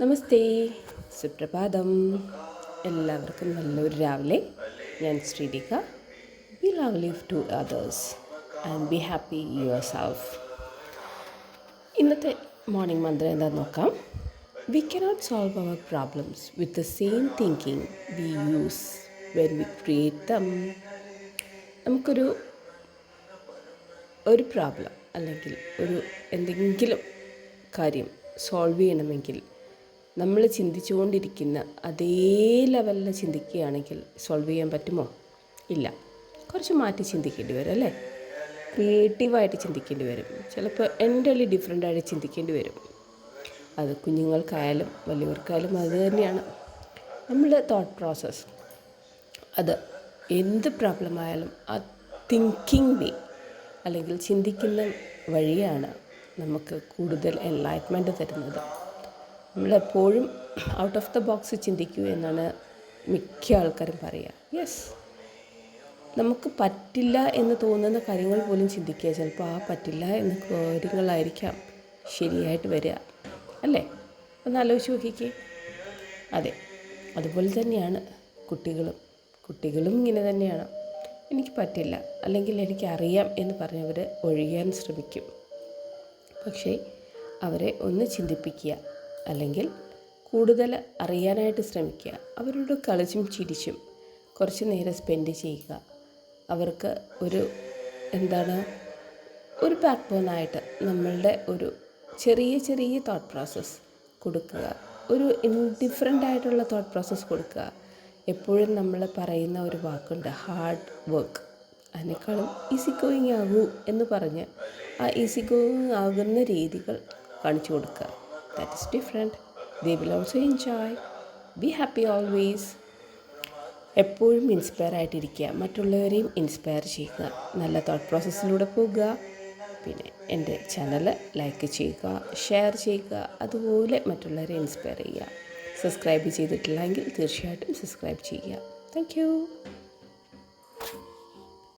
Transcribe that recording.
നമസ്തേ. സുപ്രഭാതം. എല്ലാവർക്കും നല്ലൊരു രാവിലെ. ഞാൻ Sreedika be love live to others and be happy your self ഇന്നത്തെ മോർണിംഗ് മന്ത്രം എന്താണെന്ന് നോക്കാം. We cannot solve our problems with the same thinking we use when we create them നമുക്കൊരു ഒരു പ്രോബ്ലം അല്ലെങ്കിൽ ഒരു എന്തെങ്കിലും കാര്യം സോൾവ് ചെയ്യണമെങ്കിൽ നമ്മൾ ചിന്തിച്ചുകൊണ്ടിരിക്കുന്ന അതേ ലെവലിൽ ചിന്തിക്കുകയാണെങ്കിൽ സോൾവ് ചെയ്യാൻ പറ്റുമോ? ഇല്ല. കുറച്ച് മാറ്റി ചിന്തിക്കേണ്ടി വരും അല്ലേ? ക്രിയേറ്റീവായിട്ട് ചിന്തിക്കേണ്ടി വരും. ചിലപ്പോൾ എന്റലി ഡിഫറെന്റായിട്ട് ചിന്തിക്കേണ്ടി വരും. അത് കുഞ്ഞുങ്ങൾക്കായാലും വലിയവർക്കായാലും അത് തന്നെയാണ്. നമ്മളുടെ തോട്ട് പ്രോസസ്സ് അത് എന്ത് പ്രോബ്ലം ആയാലും ആ തിങ്കിങ് വേ അല്ലെങ്കിൽ ചിന്തിക്കുന്ന വഴിയാണ് നമുക്ക് കൂടുതൽ എൻലൈറ്റ്മെന്റ് തരുന്നത്. നമ്മളെപ്പോഴും ഔട്ട് ഓഫ് ദ ബോക്സ് ചിന്തിക്കൂ എന്നാണ് മിക്ക ആൾക്കാരും പറയുക യെസ് നമുക്ക് പറ്റില്ല എന്ന് തോന്നുന്ന കാര്യങ്ങൾ പോലും ചിന്തിക്കുക. ചിലപ്പോൾ ആ പറ്റില്ല എന്ന കാര്യങ്ങളായിരിക്കാം ശരിയായിട്ട് വരിക. അല്ലേ? ഒന്ന് ആലോചിച്ച് നോക്കിക്കേ. അതെ. അതുപോലെ തന്നെയാണ് കുട്ടികളും. കുട്ടികളും ഇങ്ങനെ തന്നെയാണ്. എനിക്ക് പറ്റില്ല. അല്ലെങ്കിൽ എനിക്കറിയാം എന്ന് പറഞ്ഞവർ ഒഴിയാൻ ശ്രമിക്കും. പക്ഷേ അവരെ ഒന്ന് ചിന്തിപ്പിക്കുക. അല്ലെങ്കിൽ കൂടുതൽ അറിയാനായിട്ട് ശ്രമിക്കുക. അവരോട് കളിച്ചും ചിരിച്ചും കുറച്ച് നേരം സ്പെൻഡ് ചെയ്യുക. അവർക്ക് ഒരു എന്താണ് ഒരു ബാക്ക് ബോണായിട്ട് നമ്മളുടെ ഒരു ചെറിയ ചെറിയ തോട്ട് പ്രോസസ്സ് കൊടുക്കുക. ഒരു ഡിഫറെന്റ് ആയിട്ടുള്ള തോട്ട് പ്രോസസ്സ് കൊടുക്കുക. എപ്പോഴും നമ്മൾ പറയുന്ന ഒരു വാക്കുണ്ട് ഹാർഡ് വർക്ക് അതിനേക്കാളും ഈസി ഗോയിങ് ആകൂ എന്ന് പറഞ്ഞ് ആ ഈസി ഗോയിങ് ആകുന്ന രീതികൾ കാണിച്ചു കൊടുക്കുക. That is different they will also enjoy be happy always എപ്പോഴും ഇൻസ്പയർ ആയിട്ടിരിക്കുക. മറ്റുള്ളവരെയും ഇൻസ്പയർ ചെയ്യുക. നല്ല തോട്ട് പ്രോസസ്സിലൂടെ പോകുക. പിന്നെ എന്റെ ചാനൽ ലൈക്ക് ചെയ്യുക ഷെയർ ചെയ്യുക അതുപോലെ മറ്റുള്ളവരെ ഇൻസ്പയർ ചെയ്യുക. സബ്സ്ക്രൈബ് ചെയ്തിട്ടില്ലെങ്കിൽ തീർച്ചയായിട്ടും സബ്സ്ക്രൈബ് ചെയ്യുക. താങ്ക്